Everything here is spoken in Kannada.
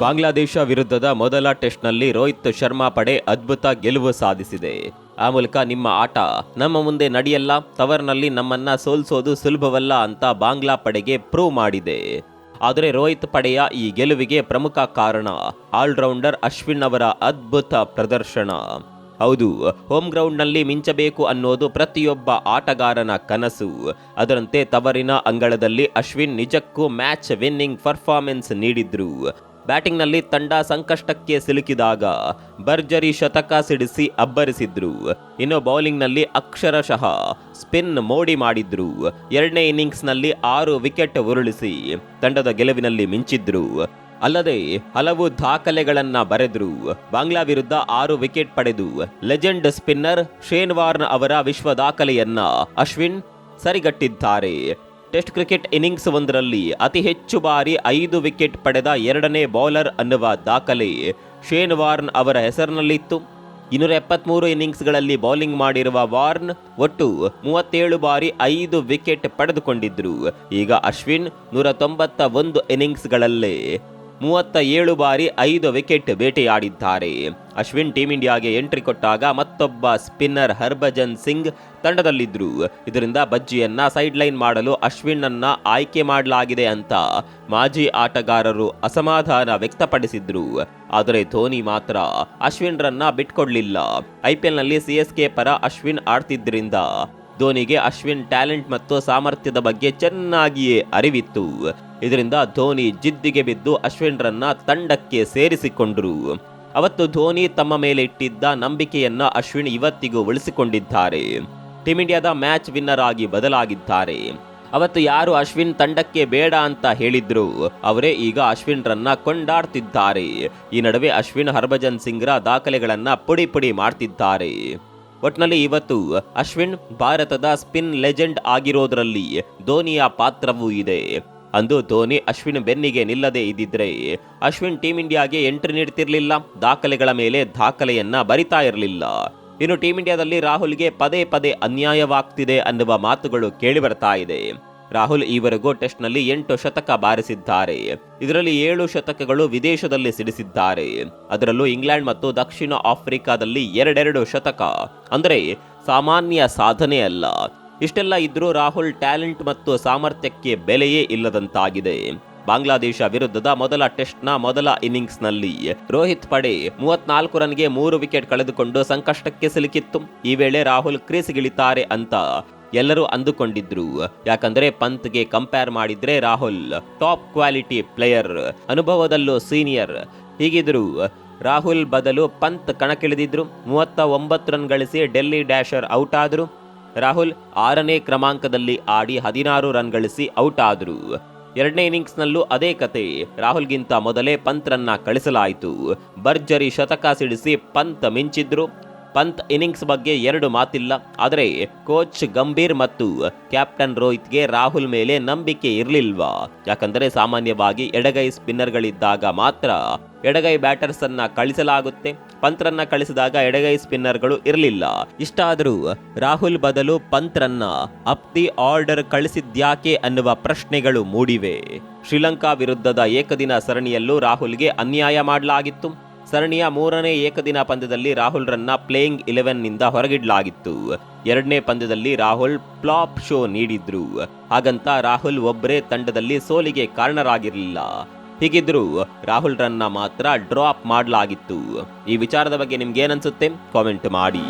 ಬಾಂಗ್ಲಾದೇಶ ವಿರುದ್ಧದ ಮೊದಲ ಟೆಸ್ಟ್ನಲ್ಲಿ ರೋಹಿತ್ ಶರ್ಮಾ ಪಡೆ ಅದ್ಭುತ ಗೆಲುವು ಸಾಧಿಸಿದೆ. ಆ ಮೂಲಕ ನಿಮ್ಮ ಆಟ ನಮ್ಮ ಮುಂದೆ ನಡೆಯಲ್ಲ, ತವರ್ನಲ್ಲಿ ನಮ್ಮನ್ನ ಸೋಲ್ಸೋದು ಸುಲಭವಲ್ಲ ಅಂತ ಬಾಂಗ್ಲಾ ಪಡೆಗೆ ಪ್ರೂವ್ ಮಾಡಿದೆ. ಆದರೆ ರೋಹಿತ್ ಪಡೆಯ ಈ ಗೆಲುವಿಗೆ ಪ್ರಮುಖ ಕಾರಣ ಆಲ್ರೌಂಡರ್ ಅಶ್ವಿನ್ ಅವರ ಅದ್ಭುತ ಪ್ರದರ್ಶನ. ಹೌದು, ಹೋಮ್ ಗ್ರೌಂಡ್ನಲ್ಲಿ ಮಿಂಚಬೇಕು ಅನ್ನೋದು ಪ್ರತಿಯೊಬ್ಬ ಆಟಗಾರನ ಕನಸು. ಅದರಂತೆ ತವರಿನ ಅಂಗಳದಲ್ಲಿ ಅಶ್ವಿನ್ ನಿಜಕ್ಕೂ ಮ್ಯಾಚ್ ವಿನ್ನಿಂಗ್ ಪರ್ಫಾರ್ಮೆನ್ಸ್ ನೀಡಿದ್ರು. ಬ್ಯಾಟಿಂಗ್ನಲ್ಲಿ ತಂಡ ಸಂಕಷ್ಟಕ್ಕೆ ಸಿಲುಕಿದಾಗ ಭರ್ಜರಿ ಶತಕ ಸಿಡಿಸಿ ಅಬ್ಬರಿಸಿದ್ರು. ಇನ್ನು ಬೌಲಿಂಗ್ನಲ್ಲಿ ಅಕ್ಷರಶಃ ಸ್ಪಿನ್ ಮೋಡಿ ಮಾಡಿದ್ರು. ಎರಡನೇ ಇನ್ನಿಂಗ್ಸ್ನಲ್ಲಿ ಆರು ವಿಕೆಟ್ ಉರುಳಿಸಿ ತಂಡದ ಗೆಲುವಿನಲ್ಲಿ ಮಿಂಚಿದ್ರು. ಅಲ್ಲದೆ ಹಲವು ದಾಖಲೆಗಳನ್ನ ಬರೆದ್ರು. ಬಾಂಗ್ಲಾ ವಿರುದ್ಧ ಆರು ವಿಕೆಟ್ ಪಡೆದು ಲೆಜೆಂಡ್ ಸ್ಪಿನ್ನರ್ ಶೇನ್ ವಾರ್ನ್ ಅವರ ವಿಶ್ವ ದಾಖಲೆಯನ್ನ ಅಶ್ವಿನ್ ಸರಿಗಟ್ಟಿದ್ದಾರೆ. ಟೆಸ್ಟ್ ಕ್ರಿಕೆಟ್ ಇನ್ನಿಂಗ್ಸ್ ಒಂದರಲ್ಲಿ ಅತಿ ಹೆಚ್ಚು ಬಾರಿ ಐದು ವಿಕೆಟ್ ಪಡೆದ ಎರಡನೇ ಬೌಲರ್ ಅನ್ನುವ ದಾಖಲೆ. ಶೇನ್ ವಾರ್ನ್ ಅವರ ಹೆಸರಿನಲ್ಲಿತ್ತು. ಇನ್ನೂರ ಎಪ್ಪತ್ತ್ಮೂರು ಇನ್ನಿಂಗ್ಸ್ಗಳಲ್ಲಿ ಬೌಲಿಂಗ್ ಮಾಡಿರುವ ವಾರ್ನ್ ಒಟ್ಟು ಮೂವತ್ತೇಳು ಬಾರಿ ಐದು ವಿಕೆಟ್ ಪಡೆದುಕೊಂಡಿದ್ದರು ಈಗ ಅಶ್ವಿನ್ ನೂರ ತೊಂಬತ್ತ ಒಂದು ಇನ್ನಿಂಗ್ಸ್ಗಳಲ್ಲೇ. ಮೂವತ್ತ ಏಳು ಬಾರಿ ಐದು ವಿಕೆಟ್ ಬೇಟೆಯಾಡಿದ್ದಾರೆ. ಅಶ್ವಿನ್ ಟೀಂ ಇಂಡಿಯಾಗೆ ಎಂಟ್ರಿ ಕೊಟ್ಟಾಗ ಮತ್ತೊಬ್ಬ ಸ್ಪಿನ್ನರ್ ಹರ್ಭಜನ್ ಸಿಂಗ್ ತಂಡದಲ್ಲಿದ್ದರು. ಇದರಿಂದ ಬಜ್ಜಿಯನ್ನು ಸೈಡ್ ಲೈನ್ ಮಾಡಲು ಅಶ್ವಿನನ್ನು ಆಯ್ಕೆ ಮಾಡಲಾಗಿದೆ ಅಂತ ಮಾಜಿ ಆಟಗಾರರು ಅಸಮಾಧಾನ ವ್ಯಕ್ತಪಡಿಸಿದ್ರು. ಆದರೆ ಧೋನಿ ಮಾತ್ರ ಅಶ್ವಿನ್ ರನ್ನ ಬಿಟ್ಕೊಡ್ಲಿಲ್ಲ ಐಪಿಎಲ್ನಲ್ಲಿ ಸಿಎಸ್ಕೆ ಪರ ಅಶ್ವಿನ್ ಆಡ್ತಿದ್ದರಿಂದ ಧೋನಿಗೆ ಅಶ್ವಿನ್ ಟ್ಯಾಲೆಂಟ್ ಮತ್ತು ಸಾಮರ್ಥ್ಯದ ಬಗ್ಗೆ ಚೆನ್ನಾಗಿಯೇ ಅರಿವಿತ್ತು. ಇದರಿಂದ ಧೋನಿ ಜಿದ್ದಿಗೆ ಬಿದ್ದು ಅಶ್ವಿನ್ ರನ್ನ ತಂಡಕ್ಕೆ ಸೇರಿಸಿಕೊಂಡರು. ಅವತ್ತು ಧೋನಿ ತಮ್ಮ ಮೇಲೆ ಇಟ್ಟಿದ್ದ ನಂಬಿಕೆಯನ್ನ ಅಶ್ವಿನ್ ಇವತ್ತಿಗೂ ಉಳಿಸಿಕೊಂಡಿದ್ದಾರೆ. ಟೀಮ್ ಇಂಡಿಯಾದ ಮ್ಯಾಚ್ ವಿನ್ನರ್ ಆಗಿ ಬದಲಾಗಿದ್ದಾರೆ. ಅವತ್ತು ಯಾರು ಅಶ್ವಿನ್ ತಂಡಕ್ಕೆ ಬೇಡ ಅಂತ ಹೇಳಿದ್ರು, ಅವರೇ ಈಗ ಅಶ್ವಿನ್ ರನ್ನ ಕೊಂಡಾಡ್ತಿದ್ದಾರೆ. ಈ ನಡುವೆ ಅಶ್ವಿನ್, ಹರ್ಭಜನ್ ಸಿಂಗ್ರ ದಾಖಲೆಗಳನ್ನ ಪುಡಿ ಪುಡಿ ಮಾಡ್ತಿದ್ದಾರೆ. ಒಟ್ನಲ್ಲಿ ಇವತ್ತು ಅಶ್ವಿನ್ ಭಾರತದ ಸ್ಪಿನ್ ಲೆಜೆಂಡ್ ಆಗಿರೋದ್ರಲ್ಲಿ ಧೋನಿಯ ಪಾತ್ರವೂ ಇದೆ. ಅಂದು ಧೋನಿ ಅಶ್ವಿನ್ ಬೆನ್ನಿಗೆ ನಿಲ್ಲದೆ ಇದ್ದಿದ್ರೆ ಅಶ್ವಿನ್ ಟೀಂ ಇಂಡಿಯಾಗೆ ಎಂಟ್ರಿ ನೀಡ್ತಿರಲಿಲ್ಲ. ದಾಖಲೆಗಳ ಮೇಲೆ ದಾಖಲೆಯನ್ನ ಬರಿತಾ ಇರಲಿಲ್ಲ. ಇನ್ನು ಟೀಂ ಇಂಡಿಯಾದಲ್ಲಿ ರಾಹುಲ್ಗೆ ಪದೇ ಪದೇ ಅನ್ಯಾಯವಾಗ್ತಿದೆ ಅನ್ನುವ ಮಾತುಗಳು ಕೇಳಿ ಬರ್ತಾ ಇದೆ. ರಾಹುಲ್ ಈವರೆಗೂ ಟೆಸ್ಟ್ನಲ್ಲಿ ಎಂಟು ಶತಕ ಬಾರಿಸಿದ್ದಾರೆ. ಇದರಲ್ಲಿ ಏಳು ಶತಕಗಳು ವಿದೇಶದಲ್ಲಿ ಸಿಡಿಸಿದ್ದಾರೆ. ಅದರಲ್ಲೂ ಇಂಗ್ಲೆಂಡ್ ಮತ್ತು ದಕ್ಷಿಣ ಆಫ್ರಿಕಾದಲ್ಲಿ ಎರಡೆರಡು ಶತಕ. ಅಂದರೆ ಸಾಮಾನ್ಯ ಸಾಧನೆ ಅಲ್ಲ ಇಷ್ಟೆಲ್ಲ ಇದ್ರೂ ರಾಹುಲ್ ಟ್ಯಾಲೆಂಟ್ ಮತ್ತು ಸಾಮರ್ಥ್ಯಕ್ಕೆ ಬೆಲೆಯೇ ಇಲ್ಲದಂತಾಗಿದೆ. ಬಾಂಗ್ಲಾದೇಶ ವಿರುದ್ಧದ ಮೊದಲ ಟೆಸ್ಟ್ನ ಮೊದಲ ಇನ್ನಿಂಗ್ಸ್ನಲ್ಲಿ ರೋಹಿತ್ ಪಡೆ ಮೂವತ್ನಾಲ್ಕು ರನ್ಗೆ ಮೂರು ವಿಕೆಟ್ ಕಳೆದುಕೊಂಡು ಸಂಕಷ್ಟಕ್ಕೆ ಸಿಲುಕಿತ್ತು. ಈ ವೇಳೆ ರಾಹುಲ್ ಕ್ರೀಸ್ಗಿಳಿತಾರೆ ಅಂತ ಎಲ್ಲರೂ ಅಂದುಕೊಂಡಿದ್ರು. ಯಾಕಂದ್ರೆ ಪಂತ್ಗೆ ಕಂಪೇರ್ ಮಾಡಿದ್ರೆ ರಾಹುಲ್ ಟಾಪ್ ಕ್ವಾಲಿಟಿ ಪ್ಲೇಯರ್, ಅನುಭವದಲ್ಲೂ ಸೀನಿಯರ್. ಹೀಗಿದ್ರು ರಾಹುಲ್ ಬದಲು ಪಂತ್ ಕಣಕ್ಕಿಳಿದಿದ್ರು. ಮೂವತ್ತ ಒಂಬತ್ತು ರನ್ ಗಳಿಸಿ ಡೆಲ್ಲಿ ಡ್ಯಾಶರ್ ಔಟ್ ಆದ್ರು ರಾಹುಲ್ ಆರನೇ ಕ್ರಮಾಂಕದಲ್ಲಿ ಆಡಿ ಹದಿನಾರು ರನ್ ಗಳಿಸಿ ಔಟ್ ಆದರು. ಎರಡನೇ ಇನ್ನಿಂಗ್ಸ್ನಲ್ಲೂ ಅದೇ ಕತೆ. ರಾಹುಲ್ಗಿಂತ ಮೊದಲೇ ಪಂತ್ರನ್ನ ಕಳಿಸಲಾಯಿತು. ಭರ್ಜರಿ ಶತಕ ಸಿಡಿಸಿ ಪಂತ್ ಮಿಂಚಿದ್ರು. ಪಂತ್ ಇನ್ನಿಂಗ್ಸ್ ಬಗ್ಗೆ ಎರಡು ಮಾತಿಲ್ಲ. ಆದರೆ ಕೋಚ್ ಗಂಭೀರ್ ಮತ್ತು ಕ್ಯಾಪ್ಟನ್ ರೋಹಿತ್ಗೆ ರಾಹುಲ್ ಮೇಲೆ ನಂಬಿಕೆ ಇರಲಿಲ್ವಾ? ಯಾಕಂದರೆ ಸಾಮಾನ್ಯವಾಗಿ ಎಡಗೈ ಸ್ಪಿನ್ನರ್ಗಳಿದ್ದಾಗ ಮಾತ್ರ ಎಡಗೈ ಬ್ಯಾಟರ್ಸ್ ಅನ್ನ ಕಳಿಸಲಾಗುತ್ತೆ. ಪಂತ್ರನ್ನ ಕಳಿಸಿದಾಗ ಎಡಗೈ ಸ್ಪಿನ್ನರ್ಗಳು ಇರಲಿಲ್ಲ. ಇಷ್ಟಾದರೂ ರಾಹುಲ್ ಬದಲು ಪಂತ್ರನ್ನ ಅಪ್ ದಿ ಆರ್ಡರ್ ಕಳಿಸಿದ್ಯಾಕೆ ಅನ್ನುವ ಪ್ರಶ್ನೆಗಳು ಮೂಡಿವೆ. ಶ್ರೀಲಂಕಾ ವಿರುದ್ಧದ ಏಕದಿನ ಸರಣಿಯಲ್ಲೂ ರಾಹುಲ್ಗೆ ಅನ್ಯಾಯ ಮಾಡಲಾಗಿತ್ತು. ಸರಣಿಯ ಮೂರನೇ ಏಕದಿನ ಪಂದ್ಯದಲ್ಲಿ ರಾಹುಲ್ ರನ್ನ ಪ್ಲೇಯಿಂಗ್ ಇಲೆವೆನ್ನಿಂದ ಹೊರಗಿಡಲಾಗಿತ್ತು. ಎರಡನೇ ಪಂದ್ಯದಲ್ಲಿ ರಾಹುಲ್ ಪ್ಲಾಪ್ ಶೋ ನೀಡಿದ್ರು. ಹಾಗಂತ ರಾಹುಲ್ ಒಬ್ಬರೇ ತಂಡದಲ್ಲಿ ಸೋಲಿಗೆ ಕಾರಣರಾಗಿರಲಿಲ್ಲ. ಹೀಗಿದ್ರು ರಾಹುಲ್ ರನ್ನ ಮಾತ್ರ ಡ್ರಾಪ್ ಮಾಡಲಾಗಿತ್ತು. ಈ ವಿಚಾರದ ಬಗ್ಗೆ ನಿಮ್ಗೆ ಏನನ್ಸುತ್ತೆ ಕಾಮೆಂಟ್ ಮಾಡಿ.